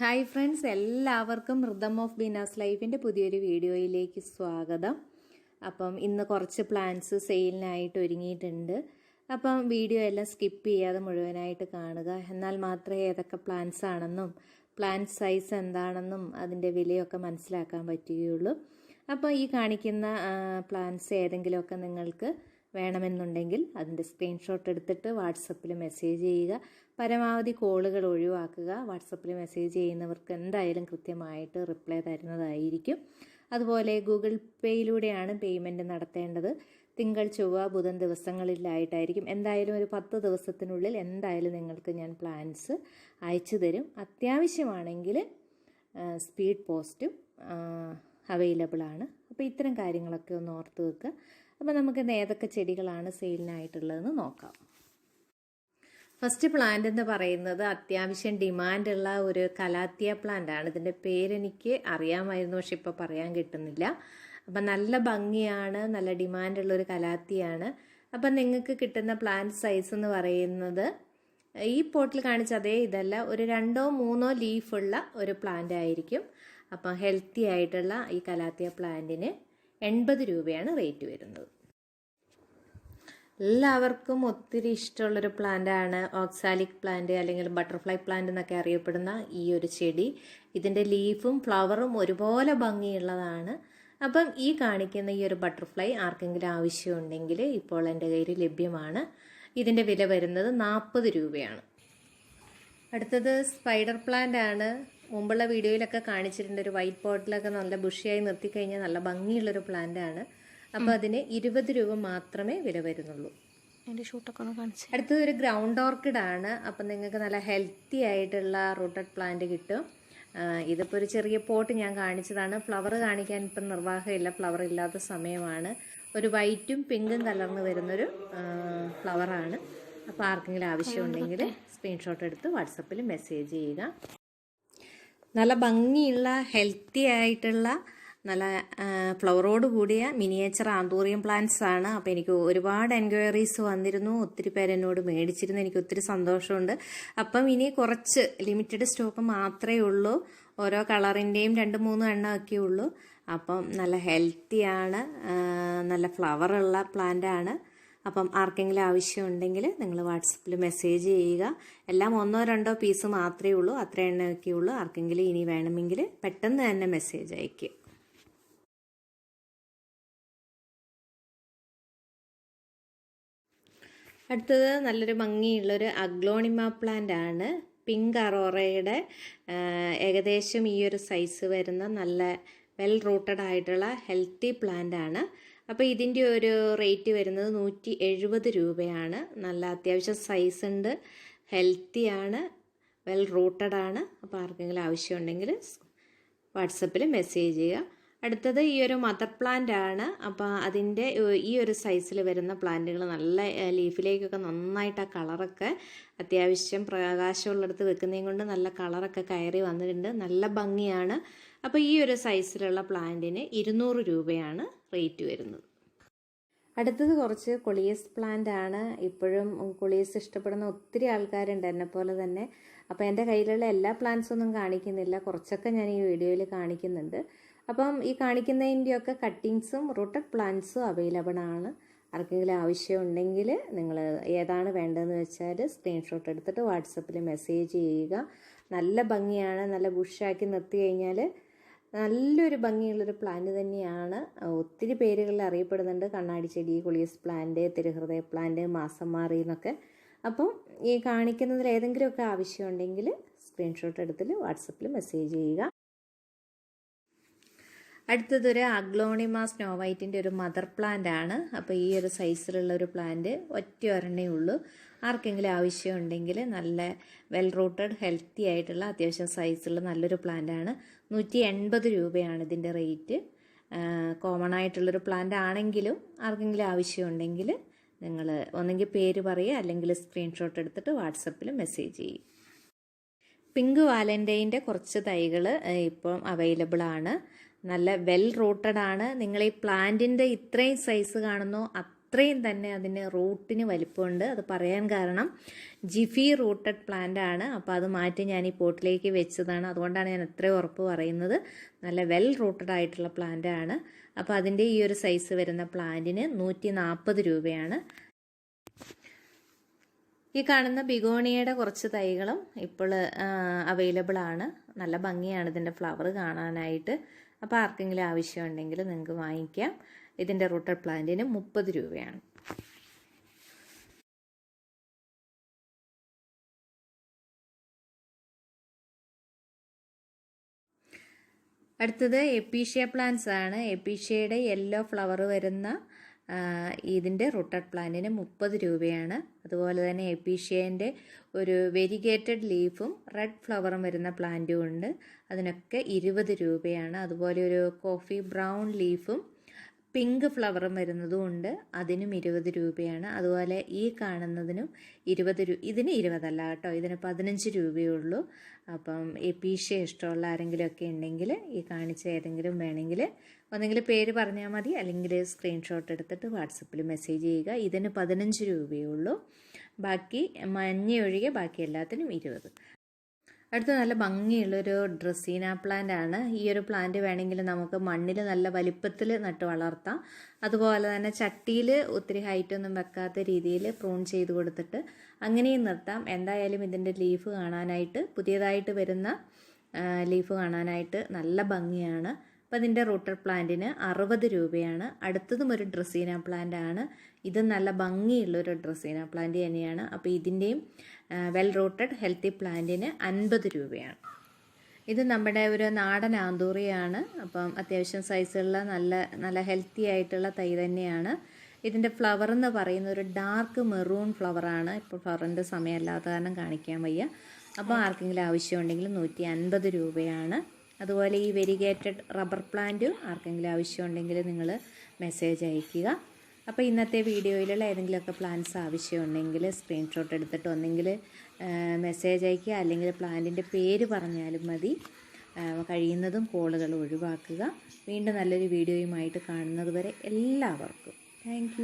Hi friends എല്ലാവർക്കും rhythm of Bina's ലൈഫിന്റെ പുതിയൊരു വീഡിയോയിലേക്ക് സ്വാഗതം. അപ്പം ഇന്ന് കുറച്ച് പ്ലാൻസ് സെയിലിനായിട്ട് ഒരുങ്ങിയിട്ടുണ്ട്. അപ്പം വീഡിയോ എല്ലാം സ്കിപ്പ് ചെയ്യാതെ മുഴുവനായിട്ട് കാണുക. എന്നാൽ മാത്രമേ ഏതൊക്കെ പ്ലാൻസ് ആണെന്നും പ്ലാന്റ് സൈസ് എന്താണെന്നും അതിന്റെ വിലയൊക്കെ മനസ്സിലാക്കാൻ പറ്റുകയുള്ളൂ. അപ്പോൾ ഈ കാണിക്കുന്ന പ്ലാൻസ് ഏതെങ്കിലുമൊക്കെ നിങ്ങൾക്ക് വേണമെന്നുണ്ടെങ്കിൽ അതിന്റെ സ്ക്രീൻഷോട്ട് എടുത്തിട്ട് വാട്സപ്പിൽ മെസ്സേജ് ചെയ്യുക. പരമാവധി കോളുകൾ ഒഴിവാക്കുക വാട്സപ്പിൽ മെസ്സേജ് ചെയ്യുന്നവർക്ക് എന്തായാലും കൃത്യമായിട്ട് റിപ്ലൈ തരുന്നതായിരിക്കും. അതുപോലെ ഗൂഗിൾ പേയിലൂടെയാണ് പേയ്മെന്റ് നടത്തേണ്ടത്. തിങ്കൾ ചൊവ്വ ബുധൻ ദിവസങ്ങളിലായിട്ടായിരിക്കും. എന്തായാലും ഒരു പത്ത് ദിവസത്തിനുള്ളിൽ എന്തായാലും നിങ്ങൾക്ക് ഞാൻ പ്ലാൻസ് അയച്ചു തരും. അത്യാവശ്യമാണെങ്കിൽ സ്പീഡ് പോസ്റ്റും അവൈലബിൾ ആണ്. അപ്പോൾ ഇത്തരം കാര്യങ്ങളൊക്കെ ഒന്ന് ഓർത്ത് വെക്കുക. അപ്പോൾ നമുക്ക് ഏതൊക്കെ ചെടികളാണ് സെയിലിനായിട്ടുള്ളതെന്ന് നോക്കാം. ഫസ്റ്റ് പ്ലാന്റ് എന്ന് പറയുന്നത് അത്യാവശ്യം ഡിമാൻഡുള്ള ഒരു കലാത്തിയ പ്ലാന്റ് ആണ്. ഇതിന്റെ പേരെനിക്ക് അറിയാമായിരുന്നു പക്ഷെ ഇപ്പോൾ പറയാൻ കിട്ടുന്നില്ല. അപ്പം നല്ല ഭംഗിയാണ് നല്ല ഡിമാൻഡുള്ള ഒരു കലാത്തിയാണ്. അപ്പം നിങ്ങൾക്ക് കിട്ടുന്ന പ്ലാന്റ് സൈസ് എന്ന് പറയുന്നത് ഈ പോട്ടിൽ കാണിച്ച അതേ ഇതല്ല ഒരു രണ്ടോ മൂന്നോ ലീഫുള്ള ഒരു പ്ലാന്റ് ആയിരിക്കും. അപ്പം ഹെൽത്തി ആയിട്ടുള്ള ഈ കലാത്തിയ പ്ലാന്റിന് എൺപത് രൂപയാണ് റേറ്റ് വരുന്നത്. എല്ലാവർക്കും ഒത്തിരി ഇഷ്ടമുള്ളൊരു പ്ലാന്റാണ് ഓക്സാലിക് പ്ലാന്റ് അല്ലെങ്കിൽ ബട്ടർഫ്ലൈ പ്ലാന്റ് എന്നൊക്കെ അറിയപ്പെടുന്ന ഈ ഒരു ചെടി. ഇതിന്റെ ലീഫും ഫ്ലവറും ഒരുപോലെ ഭംഗിയുള്ളതാണ്. അപ്പം ഈ കാണിക്കുന്ന ഈ ഒരു ബട്ടർഫ്ലൈ ആർക്കെങ്കിലും ആവശ്യമുണ്ടെങ്കിൽ ഇപ്പോൾ എന്റെ കയ്യിൽ ലഭ്യമാണ്. ഇതിന്റെ വില വരുന്നത് നാൽപ്പത് രൂപയാണ്. അടുത്തത് സ്പൈഡർ പ്ലാന്റ് ആണ്. മുമ്പുള്ള വീഡിയോയിലൊക്കെ കാണിച്ചിട്ടുണ്ട്. ഒരു വൈറ്റ് പോട്ടിലൊക്കെ നല്ല ബുഷിയായി നിർത്തിക്കഴിഞ്ഞാൽ നല്ല ഭംഗിയുള്ളൊരു പ്ലാന്റ് ആണ്. അപ്പോൾ അതിന് ഇരുപത് രൂപ മാത്രമേ വില വരുന്നുള്ളൂ. അതിന്റെ ഷൂട്ടൊക്കെ ഒന്ന് കാണിച്ച് അടുത്തത് ഒരു ഗ്രൗണ്ട് ഓർക്കിഡ് ആണ് അപ്പം നിങ്ങൾക്ക് നല്ല ഹെൽത്തി ആയിട്ടുള്ള റൂട്ടഡ് പ്ലാന്റ് കിട്ടും. ഇതിപ്പോൾ ഒരു ചെറിയ പോട്ട് ഞാൻ കാണിച്ചതാണ്. ഫ്ലവർ കാണിക്കാൻ ഇപ്പം നിർവാഹമില്ല. ഫ്ലവർ ഇല്ലാത്ത സമയമാണ്. ഒരു വൈറ്റും പിങ്കും കലർന്ന് വരുന്നൊരു ഫ്ലവറാണ്. അപ്പോൾ ആർക്കെങ്കിലും ആവശ്യമുണ്ടെങ്കിൽ സ്ക്രീൻഷോട്ട് എടുത്ത് വാട്സപ്പിൽ മെസ്സേജ് ചെയ്യുക. നല്ല ഭംഗിയുള്ള ഹെൽത്തി ആയിട്ടുള്ള നല്ല ഫ്ലവറോട് കൂടിയ മിനിയേച്ചർ ആന്തൂറിയം പ്ലാന്റ്സ് ആണ്. അപ്പോൾ എനിക്ക് ഒരുപാട് എൻക്വയറീസ് വന്നിരുന്നു. ഒത്തിരി പേര് എന്നോട് മേടിച്ചിരുന്നു. എനിക്ക് ഒത്തിരി സന്തോഷമുണ്ട്. അപ്പം ഇനി കുറച്ച് ലിമിറ്റഡ് സ്റ്റോക്ക് മാത്രമേ ഉള്ളൂ. ഓരോ കളറിന്റെയും രണ്ട് മൂന്ന് എണ്ണം ഒക്കെ ഉള്ളൂ. അപ്പം നല്ല ഹെൽത്തിയാണ് നല്ല ഫ്ലവറുള്ള പ്ലാന്റ് ആണ്. അപ്പം ആർക്കെങ്കിലും ആവശ്യമുണ്ടെങ്കിൽ നിങ്ങൾ വാട്സപ്പിൽ മെസ്സേജ് ചെയ്യുക. എല്ലാം ഒന്നോ രണ്ടോ പീസ് മാത്രമേ ഉള്ളൂ. അത്ര എണ്ണയൊക്കെ ഉള്ളൂ. ആർക്കെങ്കിലും ഇനി വേണമെങ്കിൽ പെട്ടെന്ന് തന്നെ മെസ്സേജ് അയക്കുക അടുത്തത് നല്ലൊരു ഭംഗിയുള്ളൊരു അഗ്ലോണിമ പ്ലാന്റ് ആണ്. പിങ്ക് അറോറയുടെ ഏകദേശം ഈ ഒരു സൈസ് വരുന്ന നല്ല വെൽ റൂട്ടഡ് ആയിട്ടുള്ള ഹെൽത്തി പ്ലാന്റ് ആണ്. അപ്പോൾ ഇതിന്റെ ഒരു റേറ്റ് വരുന്നത് നൂറ്റി എഴുപത് രൂപയാണ്. നല്ല അത്യാവശ്യം സൈസ് ഉണ്ട്. ഹെൽത്തിയാണ് വെൽ റൂട്ടഡ് ആണ്. അപ്പോൾ ആർക്കെങ്കിലും ആവശ്യമുണ്ടെങ്കിൽ വാട്സപ്പിൽ മെസ്സേജ് ചെയ്യുക. അടുത്തത് ഈ ഒരു മദർ പ്ലാന്റ് ആണ്. അപ്പോൾ അതിന്റെ ഈ ഒരു സൈസിൽ വരുന്ന പ്ലാന്റുകൾ നല്ല ലീഫിലേക്കൊക്കെ നന്നായിട്ട് ആ കളറൊക്കെ അത്യാവശ്യം പ്രകാശമുള്ളിടത്ത് വെക്കുന്നതും കൊണ്ട് നല്ല കളറൊക്കെ കയറി വന്നിട്ടുണ്ട്. നല്ല ഭംഗിയാണ്. അപ്പോൾ ഈ ഒരു സൈസിലുള്ള പ്ലാന്റിന് ഇരുന്നൂറ് രൂപയാണ് റേറ്റ് വരുന്നത്. അടുത്തത് കുറച്ച് കൊളിയസ് പ്ലാന്റ് ആണ്. ഇപ്പോഴും കൊളിയസ് ഇഷ്ടപ്പെടുന്ന ഒത്തിരി ആൾക്കാരുണ്ട് എന്നെ പോലെ തന്നെ. അപ്പോൾ എന്റെ കയ്യിലുള്ള എല്ലാ പ്ലാന്റ്സ് ഒന്നും കാണിക്കുന്നില്ല. കുറച്ചൊക്കെ ഞാൻ ഈ വീഡിയോയിൽ കാണിക്കുന്നുണ്ട്. അപ്പം ഈ കാണിക്കുന്നതിന്റെയൊക്കെ കട്ടിങ്സും റൂട്ടഡ് പ്ലാന്റ്സും അവൈലബിൾ ആണ്. ആർക്കെങ്കിലും ആവശ്യമുണ്ടെങ്കിൽ നിങ്ങൾ ഏതാണ് വേണ്ടതെന്ന് വെച്ചാൽ സ്ക്രീൻഷോട്ട് എടുത്തിട്ട് വാട്സപ്പിൽ മെസ്സേജ് ചെയ്യുക. നല്ല ഭംഗിയാണ്. നല്ല ബുഷാക്കി നിർത്തി കഴിഞ്ഞാൽ നല്ലൊരു ഭംഗിയുള്ളൊരു പ്ലാന്റ് തന്നെയാണ്. ഒത്തിരി പേരുകളിൽ അറിയപ്പെടുന്നുണ്ട്. കണ്ണാടി ചെടി കുളിയസ് പ്ലാന്റ് തിരുഹൃദയ പ്ലാന്റ് മാസം എന്നൊക്കെ. അപ്പം ഈ കാണിക്കുന്നതിൽ ഏതെങ്കിലുമൊക്കെ ആവശ്യമുണ്ടെങ്കിൽ സ്ക്രീൻഷോട്ട് എടുത്തിട്ട് വാട്സപ്പിൽ മെസ്സേജ് ചെയ്യുക. അടുത്തതൊരു അഗ്ലോണിമ സ്നോ വൈറ്റിന്റെ ഒരു മദർ പ്ലാന്റ് ആണ്. അപ്പോൾ ഈ ഒരു സൈസിലുള്ള ഒരു പ്ലാന്റ് ഒറ്റ ഒരെണ്ണേ ഉള്ളൂ. ആർക്കെങ്കിലും ആവശ്യമുണ്ടെങ്കിൽ നല്ല വെൽ റൂട്ടഡ് ഹെൽത്തി ആയിട്ടുള്ള അത്യാവശ്യം സൈസുള്ള നല്ലൊരു പ്ലാന്റ് ആണ്. നൂറ്റി എൺപത് രൂപയാണ് ഇതിന്റെ റേറ്റ് കോമൺ ആയിട്ടുള്ളൊരു പ്ലാന്റ് ആണെങ്കിലും ആർക്കെങ്കിലും ആവശ്യമുണ്ടെങ്കിൽ നിങ്ങൾ ഒന്നെങ്കിൽ പേര് പറയുക അല്ലെങ്കിൽ സ്ക്രീൻഷോട്ട് എടുത്തിട്ട് വാട്സപ്പിൽ മെസ്സേജ് ചെയ്യും. പിങ്ക് വാലന്റൈന്റെ കുറച്ച് തൈകൾ ഇപ്പം അവൈലബിൾ ആണ്. നല്ല വെൽ റൂട്ടഡ് ആണ്. നിങ്ങൾ ഈ പ്ലാന്റിന്റെ ഇത്രയും സൈസ് കാണുന്നോ. അത്രയും തന്നെ അതിന് റൂട്ടിന് വലിപ്പമുണ്ട്. അത് പറയാൻ കാരണം ജിഫി റൂട്ടഡ് പ്ലാന്റ് ആണ്. അപ്പോൾ അത് മാറ്റി ഞാൻ ഈ പോട്ടിലേക്ക് വെച്ചതാണ്. അതുകൊണ്ടാണ് ഞാൻ അത്രയും ഉറപ്പ് പറയുന്നത്. നല്ല വെൽ റൂട്ടഡ് ആയിട്ടുള്ള പ്ലാന്റ് ആണ്. അപ്പോൾ അതിന്റെ ഈ ഒരു സൈസ് വരുന്ന പ്ലാന്റിന് നൂറ്റി നാൽപ്പത് രൂപയാണ്. ഈ കാണുന്ന ബിഗോണിയയുടെ കുറച്ച് തൈകളും ഇപ്പോൾ അവൈലബിൾ ആണ്. നല്ല ഭംഗിയാണ് ഇതിന്റെ ഫ്ലവർ കാണാനായിട്ട്. അപ്പോൾ ആർക്കെങ്കിലും ആവശ്യമുണ്ടെങ്കിൽ നിങ്ങൾക്ക് വാങ്ങിക്കാം. ഇതിന്റെ റൂട്ടർ പ്ലാന്റിന് മുപ്പത് രൂപയാണ്. അടുത്തത് എപ്പീഷ്യ പ്ലാന്റ്സ് ആണ്. എപ്പീഷ്യയുടെ യെല്ലോ ഫ്ലവർ വരുന്ന ഇതിന്റെ റൂട്ടഡ് പ്ലാന്റിന് മുപ്പത് രൂപയാണ്. അതുപോലെ തന്നെ എപ്പീഷ്യേന്റെ ഒരു വെരിഗേറ്റഡ് ലീഫും റെഡ് ഫ്ലവറും വരുന്ന പ്ലാന്റും ഉണ്ട്. അതിനൊക്കെ ഇരുപത് രൂപയാണ്. അതുപോലെ ഒരു കോഫി ബ്രൗൺ ലീഫും പിങ്ക് ഫ്ലവറും വരുന്നതും ഉണ്ട്. അതിനും ഇരുപത് രൂപയാണ്. അതുപോലെ ഈ കാണുന്നതിനും ഇരുപത് രൂപ ഇതിന് ഇരുപതല്ല കേട്ടോ. ഇതിന് പതിനഞ്ച് രൂപയേ ഉള്ളൂ. അപ്പം എപ്പീഷ്യ ഇഷ്ടമുള്ള ആരെങ്കിലും ഒക്കെ ഉണ്ടെങ്കിൽ ഈ കാണിച്ച ഏതെങ്കിലും വേണമെങ്കിൽ ഒന്നെങ്കിൽ പേര് പറഞ്ഞാൽ മതി. അല്ലെങ്കിൽ സ്ക്രീൻഷോട്ട് എടുത്തിട്ട് വാട്സപ്പിൽ മെസ്സേജ് ചെയ്യുക. ഇതിന് പതിനഞ്ച് രൂപയേ ഉള്ളൂ. ബാക്കി മഞ്ഞ ഒഴികെ ബാക്കി എല്ലാത്തിനും ഇരുപത്. അടുത്ത നല്ല ഭംഗിയുള്ളൊരു ഡ്രസ്സീന പ്ലാന്റ് ആണ് ഈ ഒരു പ്ലാന്റ് വേണമെങ്കിൽ നമുക്ക് മണ്ണിൽ നല്ല വലിപ്പത്തിൽ നട്ട് വളർത്താം. അതുപോലെ തന്നെ ചട്ടിയിൽ ഒത്തിരി ഹൈറ്റൊന്നും വെക്കാത്ത രീതിയിൽ പ്രൂൺ ചെയ്ത് കൊടുത്തിട്ട് അങ്ങനെയും നിർത്താം. എന്തായാലും ഇതിന്റെ ലീഫ് കാണാനായിട്ട് പുതിയതായിട്ട് വരുന്ന ലീഫ് കാണാനായിട്ട് നല്ല ഭംഗിയാണ്. അപ്പോൾ ഇതിന്റെ റൂട്ടർ പ്ലാന്റിന് അറുപത് രൂപയാണ്. അടുത്തതും ഒരു ഡ്രസ്സീന പ്ലാന്റ് ആണ് ഇത് നല്ല ഭംഗിയുള്ളൊരു ഡ്രസ്സീന പ്ലാന്റ് തന്നെയാണ്. അപ്പോൾ ഇതിന്റെയും വെൽ റൂട്ടഡ് ഹെൽത്തി പ്ലാന്റിന് അൻപത് രൂപയാണ്. ഇത് നമ്മുടെ ഒരു നാടൻ ആന്തൂറിയാണ്. അപ്പം അത്യാവശ്യം സൈസുള്ള നല്ല നല്ല ഹെൽത്തി ആയിട്ടുള്ള തൈ തന്നെയാണ്. ഇതിന്റെ ഫ്ലവർ എന്ന് പറയുന്ന ഒരു ഡാർക്ക് മെറൂൺ ഫ്ലവറാണ് ഇപ്പോൾ ഫ്ലവറിന്റെ സമയമല്ലാത്ത കാരണം കാണിക്കാൻ വയ്യ. അപ്പോൾ ആർക്കെങ്കിലും ആവശ്യമുണ്ടെങ്കിൽ നൂറ്റി അൻപത് രൂപയാണ്. അതുപോലെ ഈ വെരിഗേറ്റഡ് റബ്ബർ പ്ലാന്റും ആർക്കെങ്കിലും ആവശ്യമുണ്ടെങ്കിൽ നിങ്ങൾ മെസ്സേജ് അയയ്ക്കുക. അപ്പോൾ ഇന്നത്തെ വീഡിയോയിലുള്ള ഏതെങ്കിലുമൊക്കെ പ്ലാന്റ്സ് ആവശ്യമുണ്ടെങ്കിൽ സ്ക്രീൻഷോട്ട് എടുത്തിട്ട് ഒന്നെങ്കിൽ മെസ്സേജ് അയക്കുക അല്ലെങ്കിൽ പ്ലാന്റിന്റെ പേര് പറഞ്ഞാലും മതി. കഴിയുന്നതും കോളുകൾ ഒഴിവാക്കുക. വീണ്ടും നല്ലൊരു വീഡിയോയുമായിട്ട് കാണുന്നത് വരെ എല്ലാവർക്കും. താങ്ക്